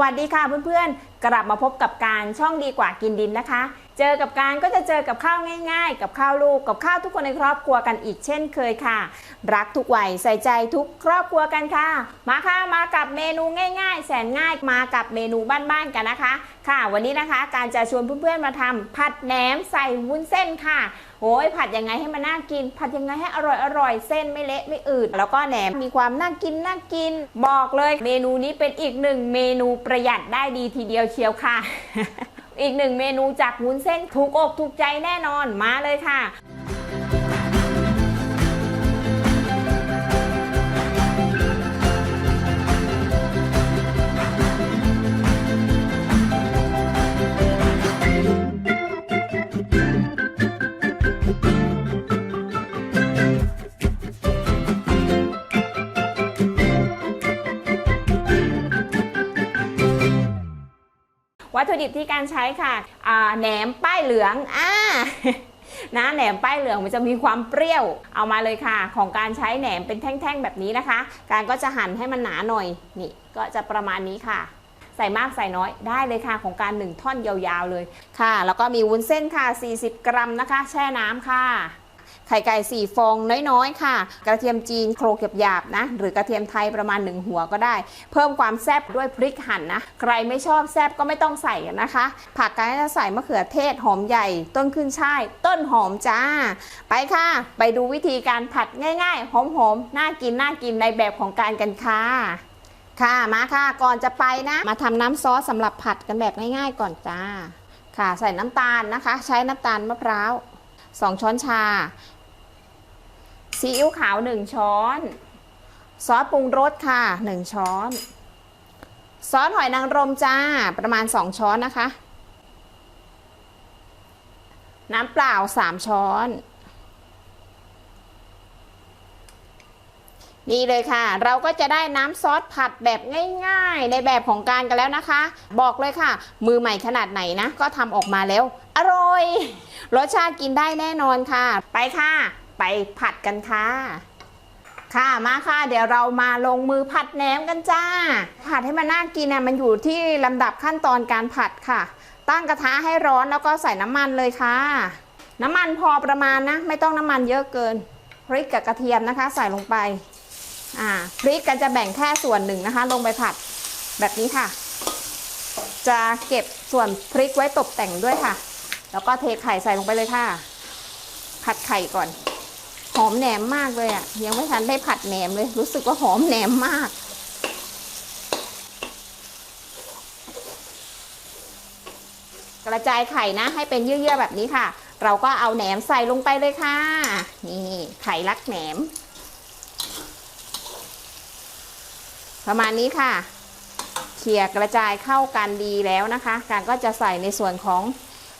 วัสดีค่ะเพื่อนๆ กลับมาพบกับการช่องดีกว่ากินดินนะคะ เจอกับการก็จะเจอกับข้าวง่าย ๆ กับข้าวลูกกับข้าวทุกคนในครอบครัวกันอีกเช่นเคยค่ะ รักทุกวัยใส่ใจทุกครอบครัวกันค่ะ มาค่ะมากับเมนูง่าย ๆ แสนง่ายมากับเมนูบ้านๆกันนะคะ ค่ะ วันนี้นะคะ การจะชวนเพื่อนๆมาทำผัดแหนมใส่วุ้นเส้นค่ะโอ้ยผัดยังไงให้มันน่ากิน ผัดยังไงให้อร่อยอร่อยเส้นไม่เละไม่อืดแล้วก็แหนมมีความน่ากินน่ากิน บอกเลย เมนูนี้เป็นอีกหนึ่งเมนูประหยัดได้ดีทีเดียวเชียวค่ะ อีกหนึ่งเมนูจากวุ้นเส้นถูกอกถูกใจแน่นอนมาเลยค่ะ วัตถุดิบที่การใช้ค่ะแหนมป้ายเหลืองอ่านะแหนมป้ายเหลืองมันจะมีความเปรี้ยวเอามาเลยค่ะ ของการใช้แหนมเป็นแท่งๆแบบนี้นะคะ การก็จะหั่นให้มันหนาหน่อยนี่ก็จะประมาณนี้ค่ะ ใส่มากใส่น้อยได้เลยค่ะ ของการหนึ่งท่อนยาวๆเลยค่ะ แล้วก็มีวุ้นเส้นค่ะ 40 กรัมนะคะ แช่น้ำค่ะ ไข่ไก่สี่ฟองน้อยๆ ค่ะ กระเทียมจีนโครกหยาบๆนะ หรือกระเทียมไทยประมาณหนึ่งหัวก็ได้ เพิ่มความแซ่บด้วยพริกหั่นนะ ใครไม่ชอบแซ่บก็ไม่ต้องใส่นะคะ ผักกาจะใส่มะเขือเทศหอมใหญ่ ต้นขึ้นช่าย ต้นหอมจ้า ไปค่ะ ไปดูวิธีการผัดง่าย ๆ หอมๆ น่ากินน่ากินในแบบของการกันค่ะค่ะมาค่ะก่อนจะไปนะ มาทำน้ำซอสสำหรับผัดกันแบบง่ายๆ ก่อนจ้า ค่ะใส่น้ำตาลนะคะ ใช้น้ำตาลมะพร้าว 2 ช้อนชา ซีอิ๊วขาว 1 ช้อน ซอสปรุงรสค่ะ 1 ช้อน ซอสหอยนางรมจ้า ประมาณ 2 ช้อนนะคะ น้ำเปล่า 3 ช้อน นี่เลยค่ะ เราก็จะได้น้ำซอสผัดแบบง่าย ๆ ในแบบของการกันแล้วนะคะ บอกเลยค่ะ มือใหม่ขนาดไหนนะ ก็ทำออกมาแล้ว อร่อย รสชาติกินได้แน่นอนค่ะ ไปค่ะ ไปผัดกันค่ะ ค่ะมาค่ะ เดี๋ยวเรามาลงมือผัดแหนมกันจ้า ผัดให้มันน่ากินนะมันอยู่ที่ลำดับขั้นตอนการผัดค่ะ ตั้งกระทะให้ร้อนแล้วก็ใส่น้ำมันเลยค่ะ น้ำมันพอประมาณนะ ไม่ต้องน้ำมันเยอะเกินพริกกับกระเทียมนะคะ ใส่ลงไปอ่าพริกกันจะแบ่งแค่ส่วนหนึ่งนะคะ ลงไปผัดแบบนี้ค่ะ จะเก็บส่วนพริกไว้ตกแต่งด้วยค่ะ แล้วก็เทไข่ใส่ลงไปเลยค่ะ ผัดไข่ก่อน หอมแหนมมากเลยอะ่ะ ยังไม่ทันได้ผัดแหนมเลย รู้สึกว่าหอมแหนมมาก กระจายไข่นะ ให้เป็นเยื่อๆแบบนี้ค่ะ เราก็เอาแหนมใส่ลงไปเลยค่ะ นี่ไข่รักแหนม ประมาณนี้ค่ะ เขี่ยกระจายเข้ากันดีแล้วนะคะ การก็จะใส่ในส่วนของ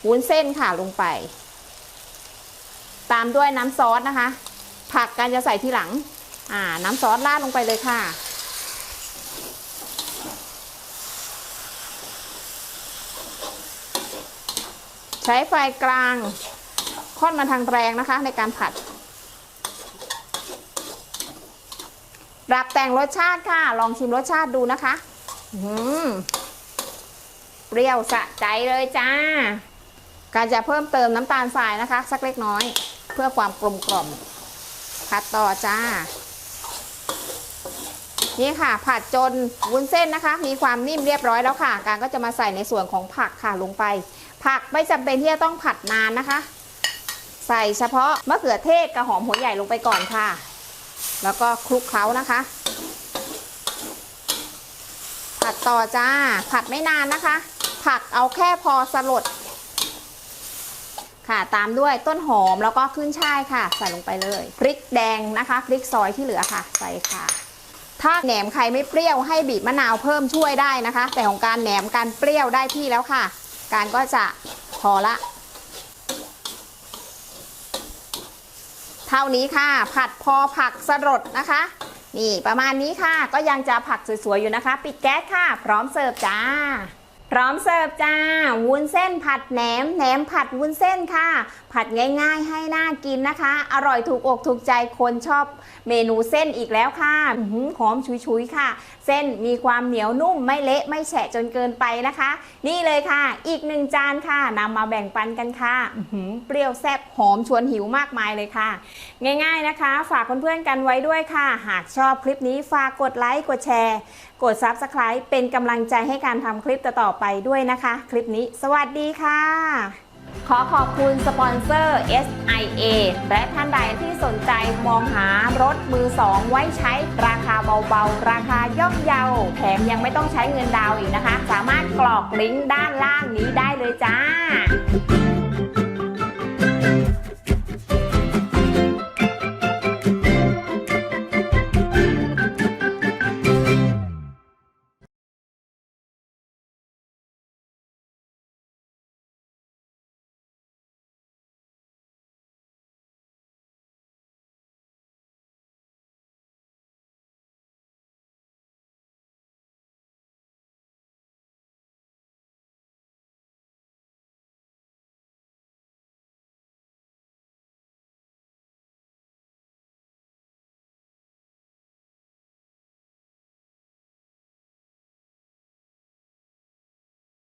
วุ้นเส้นค่ะลงไป ตามด้วยน้ำซอสนะคะ ผักการจะใส่ทีหลัง อ่า น้ำซอสราดลงไปเลยค่ะ ใช้ไฟกลางค่อนมาทางแรงนะคะในการผัดปรับแต่งรสชาติค่ะ ลองชิมรสชาติดูนะคะ อืมเปรี้ยวสะใจเลยจ้า การจะเพิ่มเติมน้ำตาลทรายนะคะ สักเล็กน้อย เพื่อความกลมกล่อมผัดต่อจ้า นี่ค่ะ ผัดจนวุ้นเส้นนะคะ มีความนิ่มเรียบร้อยแล้วค่ะ การก็จะมาใส่ในส่วนของผักค่ะลงไป ผักไม่จำเป็นที่จะต้องผัดนานนะคะ ใส่เฉพาะมะเขือเทศกับหอมหัวใหญ่ลงไปก่อนค่ะ แล้วก็คลุกเคล้านะคะ ผัดต่อจ้า ผัดไม่นานนะคะ ผัดเอาแค่พอสลด ค่ะ ตามด้วยต้นหอมแล้วก็ขึ้นช่ายค่ะ ใส่ลงไปเลยพริกแดงนะคะพริกซอยที่เหลือค่ะ ใส่ค่ะ ถ้าแหนมใครไม่เปรี้ยวให้บีบมะนาวเพิ่มช่วยได้นะคะ แต่ของการแหนมการเปรี้ยวได้ที่แล้วค่ะ การก็จะพอละ เท่านี้ค่ะ ผัดพอผักสลดนะคะ นี่ประมาณนี้ค่ะ ก็ยังจะผักสวยๆอยู่นะคะ ปิดแก๊สค่ะ พร้อมเสิร์ฟจ้า ร้อมเสิร์ฟจ้า วุ้นเส้นผัดแหนม แหนมผัดวุ้นเส้นค่ะ ผัดง่ายๆให้น่ากินนะคะ อร่อยถูกอกถูกใจคนชอบเมนูเส้นอีกแล้วค่ะอื้อหือหอมชุยๆค่ะ เส้นมีความเหนียวนุ่มไม่เละไม่แฉะจนเกินไปนะคะ นี่เลยค่ะ อีกหนึ่งจานค่ะนำมาแบ่งปันกันค่ะอื้อหือเปรี้ยวแซ่บหอมชวนหิวมากมายเลยค่ะ ง่าย ๆนะคะ ฝากเพื่อนๆกันไว้ด้วยค่ะ หากชอบคลิปนี้ฝากกดไลค์กดแชร์ กด Subscribe เป็นกำลังใจให้การทำคลิปต่อๆไปด้วยนะคะ คลิปนี้ สวัสดีค่ะ ขอขอบคุณสปอนเซอร์ SIA และท่านใดที่สนใจมองหารถมือสองไว้ใช้ราคาเบาๆ ราคาย่อมเยา แถมยังไม่ต้องใช้เงินดาวอีกนะคะ สามารถกรอกลิงก์ด้านล่างนี้ได้เลยจ้า